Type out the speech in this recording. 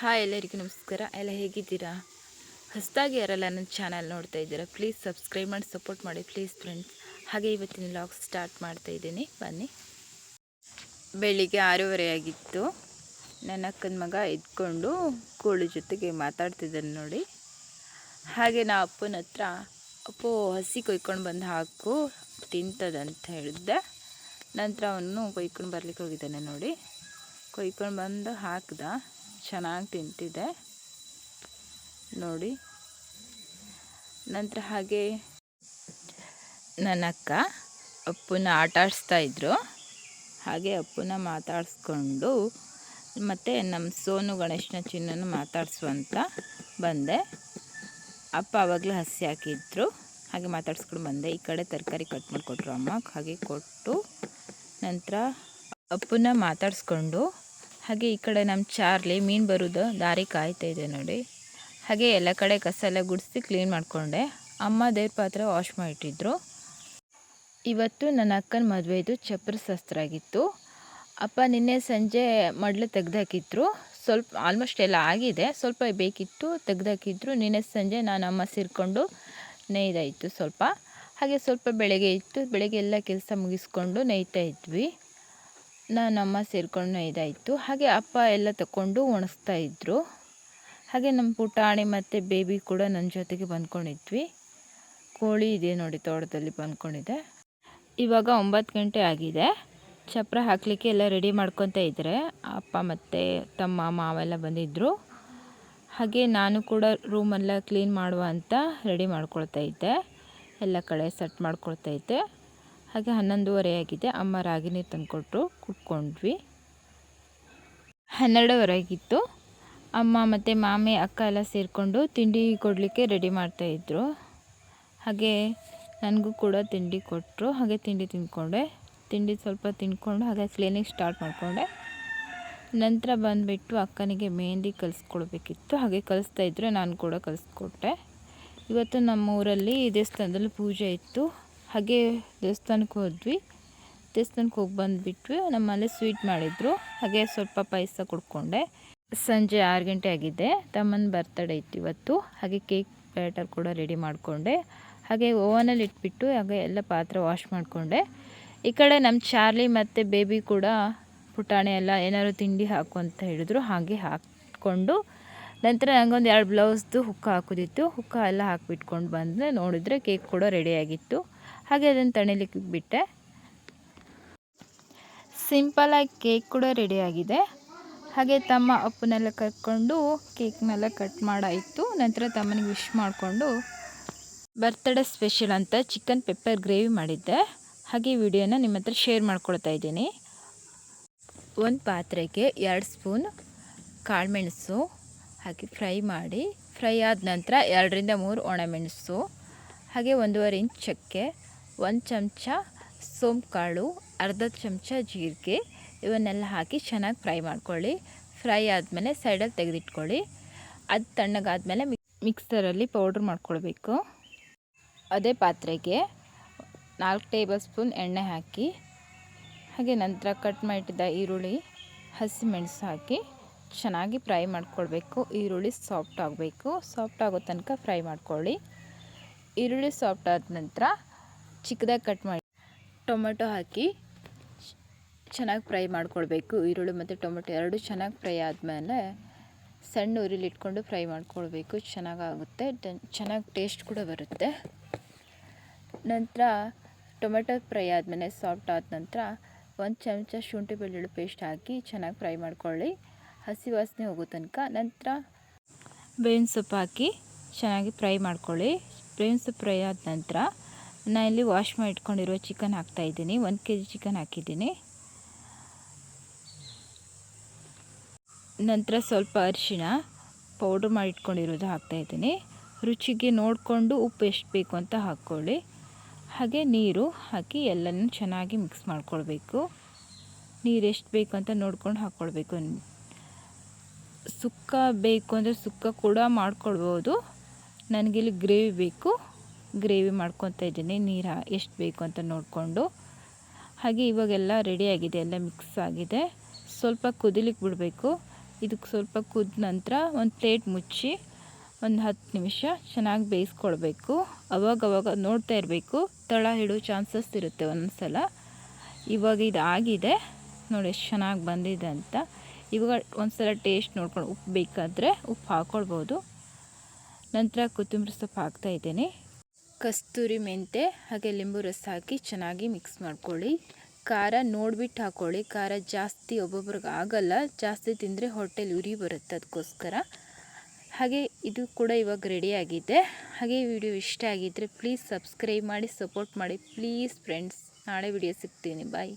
Hi ಎಲ್ಲರಿಗೂ ನಮಸ್ಕಾರ. ಎಲ್ಲ ಹೇಗಿದ್ದೀರಾ? ಹೊಸದಾಗಿ ಯಾರೆಲ್ಲ ನನ್ನ ಚಾನಲ್ ನೋಡ್ತಾ ಇದ್ದೀರಾ ಪ್ಲೀಸ್ ಸಬ್ಸ್ಕ್ರೈಬ್ ಮಾಡಿ ಸಪೋರ್ಟ್ ಮಾಡಿ ಪ್ಲೀಸ್ ಫ್ರೆಂಡ್ಸ್ ಹಾಗೆ ಇವತ್ತಿನ ಲಾಗ್ ಸ್ಟಾರ್ಟ್ ಮಾಡ್ತಾ ಇದ್ದೀನಿ. ಬನ್ನಿ. ಬೆಳಿಗ್ಗೆ ಆರೂವರೆ ಆಗಿತ್ತು. ನನ್ನ ಅಕ್ಕನ ಮಗ ಇದ್ಕೊಂಡು ಕೋಳಿ ಜೊತೆಗೆ ಮಾತಾಡ್ತಿದ್ದಾನೆ ನೋಡಿ. ಹಾಗೆ ನಾ ಅಪ್ಪನ ಹತ್ರ, ಅಪ್ಪು, ಹಸಿ ಕೊಯ್ಕೊಂಡು ಬಂದು ಹಾಕು, ತಿಂತದಂತ ಹೇಳಿದ್ದೆ. ನಂತರ ಅವನು ಕೊಯ್ಕೊಂಡು ಬರ್ಲಿಕ್ಕೆ ಹೋಗಿದ್ದಾನೆ ನೋಡಿ. ಕೊಯ್ಕೊಂಡು ಬಂದು ಹಾಕ್ದ. ಚೆನ್ನಾಗಿ ತಿಂತಿದೆ. ನೋಡಿ. ನಂತರ ಹಾಗೆ ನನ್ನ ಅಕ್ಕ ಅಪ್ಪನ ಆಟ ಆಡಿಸ್ತಾ ಇದ್ರು. ಹಾಗೆ ಅಪ್ಪನ ಮಾತಾಡಿಸ್ಕೊಂಡು ಮತ್ತು ನಮ್ಮ ಸೋನು ಗಣೇಶನ ಚಿನ್ನನ ಮಾತಾಡಿಸುವಂತ ಬಂದೆ. ಅಪ್ಪ ಆವಾಗಲೇ ಹಸಿ ಹಾಕಿದ್ರು. ಹಾಗೆ ಮಾತಾಡಿಸ್ಕೊಂಡು ಬಂದೆ. ಈ ಕಡೆ ತರಕಾರಿ ಕಟ್ ಮಾಡಿಕೊಟ್ರು ಅಮ್ಮ. ಹಾಗೆ ಕೊಟ್ಟು ನಂತರ ಅಪ್ಪನ ಮಾತಾಡಿಸ್ಕೊಂಡು ಹಾಗೆ ಈ ಕಡೆ ನಮ್ಮ ಚಾರ್ಲಿ ಮೀನು ಬರೋದು, ದಾರಿ ಕಾಯ್ತಾ ಇದೆ ನೋಡಿ. ಹಾಗೆ ಎಲ್ಲ ಕಡೆ ಕಸ ಎಲ್ಲ ಗುಡಿಸಿ ಕ್ಲೀನ್ ಮಾಡಿಕೊಂಡೆ. ಅಮ್ಮ ದೇವ್ರ ಪಾತ್ರೆ ವಾಶ್ ಮಾಡಿಟ್ಟಿದ್ರು. ಇವತ್ತು ನನ್ನ ಅಕ್ಕನ ಮದುವೆದು ಚಪ್ರ ಶಸ್ತ್ರ ಆಗಿತ್ತು. ಅಪ್ಪ ನಿನ್ನೆ ಸಂಜೆ ಮಡ್ಲು ತೆಗ್ದಾಕಿದ್ರು. ಸ್ವಲ್ಪ ಆಲ್ಮೋಸ್ಟ್ ಎಲ್ಲ ಆಗಿದೆ. ಸ್ವಲ್ಪ ಬೇಕಿತ್ತು ತೆಗ್ದಾಕಿದ್ರು. ನಿನ್ನೆ ಸಂಜೆ ನಾನು ಅಮ್ಮ ಸೇರಿಕೊಂಡು ನೇಯ್ದಾಯಿತು ಸ್ವಲ್ಪ. ಹಾಗೆ ಸ್ವಲ್ಪ ಬೆಳಗ್ಗೆ ಇತ್ತು. ಬೆಳಗ್ಗೆ ಎಲ್ಲ ಕೆಲಸ ಮುಗಿಸ್ಕೊಂಡು ನೇಯ್ತಾ ಇದ್ವಿ. ನಾನು ಅಮ್ಮ ಸೇರಿಕೊಂಡು ಇದಾಯಿತು. ಹಾಗೆ ಅಪ್ಪ ಎಲ್ಲ ತಗೊಂಡು ಒಣಗಿಸ್ತಾ ಇದ್ದರು ಹಾಗೆ ನಮ್ಮ ಪುಟಾಣಿ ಮತ್ತು ಬೇಬಿ ಕೂಡ ನನ್ನ ಜೊತೆಗೆ ಬಂದ್ಕೊಂಡಿದ್ವಿ. ಕೋಳಿ ಇದೆ ನೋಡಿ ತೋಟದಲ್ಲಿ ಬಂದ್ಕೊಂಡಿದೆ. ಇವಾಗ ಒಂಬತ್ತು ಗಂಟೆ ಆಗಿದೆ. ಚಪ್ರ ಹಾಕಲಿಕ್ಕೆ ಎಲ್ಲ ರೆಡಿ ಮಾಡ್ಕೊತ ಇದ್ದರೆ ಅಪ್ಪ ಮತ್ತು ತಮ್ಮ ಮಾವೆಲ್ಲ ಬಂದಿದ್ದರು ಹಾಗೆ ನಾನು ಕೂಡ ರೂಮೆಲ್ಲ ಕ್ಲೀನ್ ಮಾಡುವ ಅಂತ ರೆಡಿ ಮಾಡ್ಕೊಳ್ತಾ ಇದ್ದೆ. ಎಲ್ಲ ಕಡೆ ಸೆಟ್ ಮಾಡ್ಕೊಳ್ತಾ ಇದ್ದೆ. ಹಾಗೆ ಹನ್ನೊಂದುವರೆ ಆಗಿದೆ. ಅಮ್ಮ ರಾಗಿ ನೀರು ತಂದುಕೊಟ್ರು, ಕುಟ್ಕೊಂಡ್ವಿ. ಹನ್ನೆರಡುವರೆಗಿತ್ತು ಅಮ್ಮ ಮತ್ತು ಮಾಮಿ, ಅಕ್ಕ ಎಲ್ಲ ಸೇರಿಕೊಂಡು ತಿಂಡಿ ಕೊಡಲಿಕ್ಕೆ ರೆಡಿ ಮಾಡ್ತಾಯಿದ್ರು ಹಾಗೆ ನನಗೂ ಕೂಡ ತಿಂಡಿ ಕೊಟ್ಟರು ಹಾಗೆ ತಿಂಡಿ ತಿಂದ್ಕೊಂಡೆ. ತಿಂಡಿ ಸ್ವಲ್ಪ ತಿಂದ್ಕೊಂಡು ಹಾಗೆ ಕ್ಲೀನಿಂಗ್ ಸ್ಟಾರ್ಟ್ ಮಾಡಿಕೊಂಡೆ. ನಂತರ ಬಂದುಬಿಟ್ಟು ಅಕ್ಕನಿಗೆ ಮೆಹಂದಿ ಕಲಿಸ್ಕೊಳ್ಬೇಕಿತ್ತು ಹಾಗೆ ಕಲಿಸ್ತಾಯಿದ್ರು ನಾನು ಕೂಡ ಕಲಿಸ್ಕೊಟ್ಟೆ. ಇವತ್ತು ನಮ್ಮ ಊರಲ್ಲಿ ದೇವಸ್ಥಾನದಲ್ಲಿ ಪೂಜೆ ಇತ್ತು. ಹಾಗೆ ದೇವಸ್ಥಾನಕ್ಕೆ ಹೋದ್ವಿ. ದೇವಸ್ಥಾನಕ್ಕೆ ಹೋಗಿ ಬಂದುಬಿಟ್ವಿ. ನಮ್ಮಲ್ಲಿ ಸ್ವೀಟ್ ಮಾಡಿದರು. ಹಾಗೆ ಸ್ವಲ್ಪ ಪಾಯಸ ಕುಡ್ಕೊಂಡೆ. ಸಂಜೆ ಆರು ಗಂಟೆ ಆಗಿದೆ. ತಮ್ಮನ ಬರ್ತಡೇ ಇತ್ತು ಇವತ್ತು. ಹಾಗೆ ಕೇಕ್ ಬ್ಯಾಟರ್ ಕೂಡ ರೆಡಿ ಮಾಡಿಕೊಂಡೆ. ಹಾಗೆ ಓವನಲ್ಲಿ ಇಟ್ಬಿಟ್ಟು ಹಾಗೆ ಎಲ್ಲ ಪಾತ್ರೆ ವಾಶ್ ಮಾಡಿಕೊಂಡೆ. ಈ ಕಡೆ ನಮ್ಮ ಚಾರ್ಲಿ ಮತ್ತು ಬೇಬಿ ಕೂಡ ಪುಟಾಣಿ ಎಲ್ಲ ಏನಾದ್ರು ತಿಂಡಿ ಹಾಕು ಅಂತ ಹೇಳಿದ್ರು. ಹಾಗೆ ಹಾಕ್ಕೊಂಡು ನಂತರ ನನಗೊಂದು ಎರಡು ಬ್ಲೌಸ್ದು ಹುಕ್ಕ ಹಾಕೋದಿತ್ತು. ಹುಕ್ಕ ಎಲ್ಲ ಹಾಕಿಬಿಟ್ಕೊಂಡು ಬಂದರೆ ನೋಡಿದರೆ ಕೇಕ್ ಕೂಡ ರೆಡಿಯಾಗಿತ್ತು ಹಾಗೆ ಅದನ್ನು ತಣಿಲಿಕ್ಕೆ ಬಿಟ್ಟೆ. ಸಿಂಪಲಾಗಿ ಕೇಕ್ ಕೂಡ ರೆಡಿಯಾಗಿದೆ ಹಾಗೆ ತಮ್ಮ ಅಪ್ಪನೆಲ್ಲ ಕರ್ಕೊಂಡು ಕೇಕ್ನೆಲ್ಲ ಕಟ್ ಮಾಡಾಯಿತು. ನಂತರ ತಮ್ಮನಿಗೆ ವಿಶ್ ಮಾಡಿಕೊಂಡು ಬರ್ತ್ಡೇ ಸ್ಪೆಷಲ್ ಅಂತ ಚಿಕನ್ ಪೆಪ್ಪರ್ ಗ್ರೇವಿ ಮಾಡಿದ್ದೆ. ಹಾಗೆ ವಿಡಿಯೋನ ನಿಮ್ಮ ಹತ್ರ ಶೇರ್ ಮಾಡ್ಕೊಳ್ತಾ ಇದ್ದೀನಿ. ಒಂದು ಪಾತ್ರೆಗೆ ಎರಡು ಸ್ಪೂನ್ ಕಾಳುಮೆಣಸು ಹಾಕಿ ಫ್ರೈ ಮಾಡಿ. ಫ್ರೈ ಆದ ನಂತರ ಎರಡರಿಂದ ಮೂರು ಒಣಮೆಣಸು ಹಾಗೆ ಒಂದೂವರೆ ಇಂಚ್ ಚಕ್ಕೆ ಒಂದು ಚಮಚ ಕಾಳು ಅರ್ಧ ಚಮಚ ಜೀರಿಗೆ, ಇವನ್ನೆಲ್ಲ ಹಾಕಿ ಚೆನ್ನಾಗಿ ಫ್ರೈ ಮಾಡ್ಕೊಳ್ಳಿ. ಫ್ರೈ ಆದಮೇಲೆ ಸೈಡಲ್ಲಿ ತೆಗೆದಿಟ್ಕೊಳ್ಳಿ. ಅದು ತಣ್ಣಗಾದಮೇಲೆ ಮಿಕ್ಸರಲ್ಲಿ ಪೌಡ್ರ್ ಮಾಡ್ಕೊಳ್ಬೇಕು. ಅದೇ ಪಾತ್ರೆಗೆ ನಾಲ್ಕು ಟೇಬಲ್ ಸ್ಪೂನ್ ಎಣ್ಣೆ ಹಾಕಿ, ಹಾಗೆ ನಂತರ ಕಟ್ ಮಾಡಿಟ್ಟಿದ್ದ ಈರುಳ್ಳಿ, ಹಸಿಮೆಣಸು ಹಾಕಿ ಚೆನ್ನಾಗಿ ಫ್ರೈ ಮಾಡ್ಕೊಳ್ಬೇಕು. ಈರುಳ್ಳಿ ಸಾಫ್ಟ್ ಆಗಬೇಕು. ಸಾಫ್ಟ್ ಆಗೋ ತನಕ ಫ್ರೈ ಮಾಡ್ಕೊಳ್ಳಿ. ಈರುಳ್ಳಿ ಸಾಫ್ಟ್ ಆದ ನಂತರ ಚಿಕ್ಕದಾಗಿ ಕಟ್ ಮಾಡಿ ಟೊಮೆಟೊ ಹಾಕಿ ಚೆನ್ನಾಗಿ ಫ್ರೈ ಮಾಡ್ಕೊಳ್ಬೇಕು. ಈರುಳ್ಳಿ ಮತ್ತು ಟೊಮೆಟೊ ಎರಡು ಚೆನ್ನಾಗಿ ಫ್ರೈ ಆದಮೇಲೆ ಸಣ್ಣ ಉರಿಲಿ ಇಟ್ಕೊಂಡು ಫ್ರೈ ಮಾಡ್ಕೊಳ್ಬೇಕು. ಚೆನ್ನಾಗಾಗುತ್ತೆ. ಚೆನ್ನಾಗಿ ಟೇಸ್ಟ್ ಕೂಡ ಬರುತ್ತೆ. ನಂತರ ಟೊಮೆಟೊ ಫ್ರೈ ಆದಮೇಲೆ ಸಾಫ್ಟ್ ಆದ ನಂತರ ಒಂದು ಚಮಚ ಶುಂಠಿ ಬೆಳ್ಳುಳ್ಳಿ ಪೇಸ್ಟ್ ಹಾಕಿ ಚೆನ್ನಾಗಿ ಫ್ರೈ ಮಾಡ್ಕೊಳ್ಳಿ. ಹಸಿ ವಾಸನೆ ಹೋಗೋ ತನಕ. ನಂತರ ಬೇವಿನ ಸೊಪ್ಪು ಹಾಕಿ ಚೆನ್ನಾಗಿ ಫ್ರೈ ಮಾಡ್ಕೊಳ್ಳಿ. ಬೇವಿನ ಸೊಪ್ಪು ಫ್ರೈ ಆದ ನಂತರ ನಾನು ಇಲ್ಲಿ ವಾಶ್ ಮಾಡಿ ಇಟ್ಕೊಂಡಿರೋ ಚಿಕನ್ ಹಾಕ್ತಾಯಿದ್ದೀನಿ ಒಂದು ಕೆ ಜಿ ಚಿಕನ್ ಹಾಕಿದ್ದೀನಿ. ನಂತರ ಸ್ವಲ್ಪ ಅರಿಶಿಣ ಪೌಡ್ರ್ ಮಾಡಿ ಇಟ್ಕೊಂಡಿರೋದು ಹಾಕ್ತಾಯಿದ್ದೀನಿ ರುಚಿಗೆ ನೋಡಿಕೊಂಡು ಉಪ್ಪು ಎಷ್ಟು ಬೇಕು ಅಂತ ಹಾಕ್ಕೊಳ್ಳಿ. ಹಾಗೆ ನೀರು ಹಾಕಿ ಎಲ್ಲನೂ ಚೆನ್ನಾಗಿ ಮಿಕ್ಸ್ ಮಾಡ್ಕೊಳ್ಬೇಕು. ನೀರು ಎಷ್ಟು ಬೇಕು ಅಂತ ನೋಡ್ಕೊಂಡು ಹಾಕ್ಕೊಳ್ಬೇಕು. ಸುಕ್ಕ ಬೇಕು ಅಂದರೆ ಸುಕ್ಕ ಕೂಡ ಮಾಡ್ಕೊಳ್ಬೋದು. ನನಗಿಲ್ಲಿ ಗ್ರೇವಿ ಬೇಕು. ಗ್ರೇವಿ ಮಾಡ್ಕೊತಾ ಇದ್ದೀನಿ. ನೀರು ಎಷ್ಟು ಬೇಕು ಅಂತ ನೋಡಿಕೊಂಡು. ಹಾಗೆ ಇವಾಗೆಲ್ಲ ರೆಡಿಯಾಗಿದೆ ಎಲ್ಲ ಮಿಕ್ಸ್ ಆಗಿದೆ. ಸ್ವಲ್ಪ ಕುದಿಲಿಕ್ಕೆ ಬಿಡಬೇಕು. ಇದಕ್ಕೆ ಸ್ವಲ್ಪ ಕುದ ನಂತರ ಒಂದು ಪ್ಲೇಟ್ ಮುಚ್ಚಿ ಒಂದು ಹತ್ತು ನಿಮಿಷ ಚೆನ್ನಾಗಿ ಬೇಯಿಸ್ಕೊಳ್ಬೇಕು. ಅವಾಗವಾಗ ನೋಡ್ತಾ ಇರಬೇಕು. ತಳ ಹಿಡೋ ಚಾನ್ಸಸ್ ಇರುತ್ತೆ ಒಂದೊಂದು ಸಲ ಇವಾಗ ಇದು ಆಗಿದೆ. ನೋಡಿ ಎಷ್ಟು ಚೆನ್ನಾಗಿ ಬಂದಿದೆ ಅಂತ. ಇವಾಗ ಒಂದು ಸಲ ಟೇಸ್ಟ್ ನೋಡ್ಕೊಂಡು ಉಪ್ಪು ಬೇಕಾದರೆ ಉಪ್ಪು ಹಾಕ್ಕೊಳ್ಬೋದು ನಂತರ ಕೊತ್ತಂಬರಿ ಸೊಪ್ಪು ಹಾಕ್ತಾ ಇದ್ದೀನಿ. ಕಸ್ತೂರಿ ಮೆಂತೆ ಹಾಗೆ ಲಿಂಬು ರಸ ಹಾಕಿ ಚೆನ್ನಾಗಿ ಮಿಕ್ಸ್ ಮಾಡ್ಕೊಳ್ಳಿ. ಖಾರ ನೋಡ್ಬಿಟ್ಟು ಹಾಕ್ಕೊಳ್ಳಿ ಖಾರ ಜಾಸ್ತಿ ಒಬ್ಬೊಬ್ರಿಗೆ ಆಗಲ್ಲ. ಜಾಸ್ತಿ ತಿಂದರೆ ಹೊಟ್ಟೆಲಿ ಉರಿ ಬರುತ್ತೆ ಅದಕ್ಕೋಸ್ಕರ. ಹಾಗೆ ಇದು ಕೂಡ ಇವಾಗ ರೆಡಿಯಾಗಿದೆ ಹಾಗೆ ವಿಡಿಯೋ ಇಷ್ಟ ಆಗಿದ್ದರೆ ಪ್ಲೀಸ್ ಸಬ್ಸ್ಕ್ರೈಬ್ ಮಾಡಿ ಸಪೋರ್ಟ್ ಮಾಡಿ. ಪ್ಲೀಸ್ ಫ್ರೆಂಡ್ಸ್ ನಾಳೆ ವಿಡಿಯೋ ಸಿಗ್ತೀನಿ. ಬಾಯ್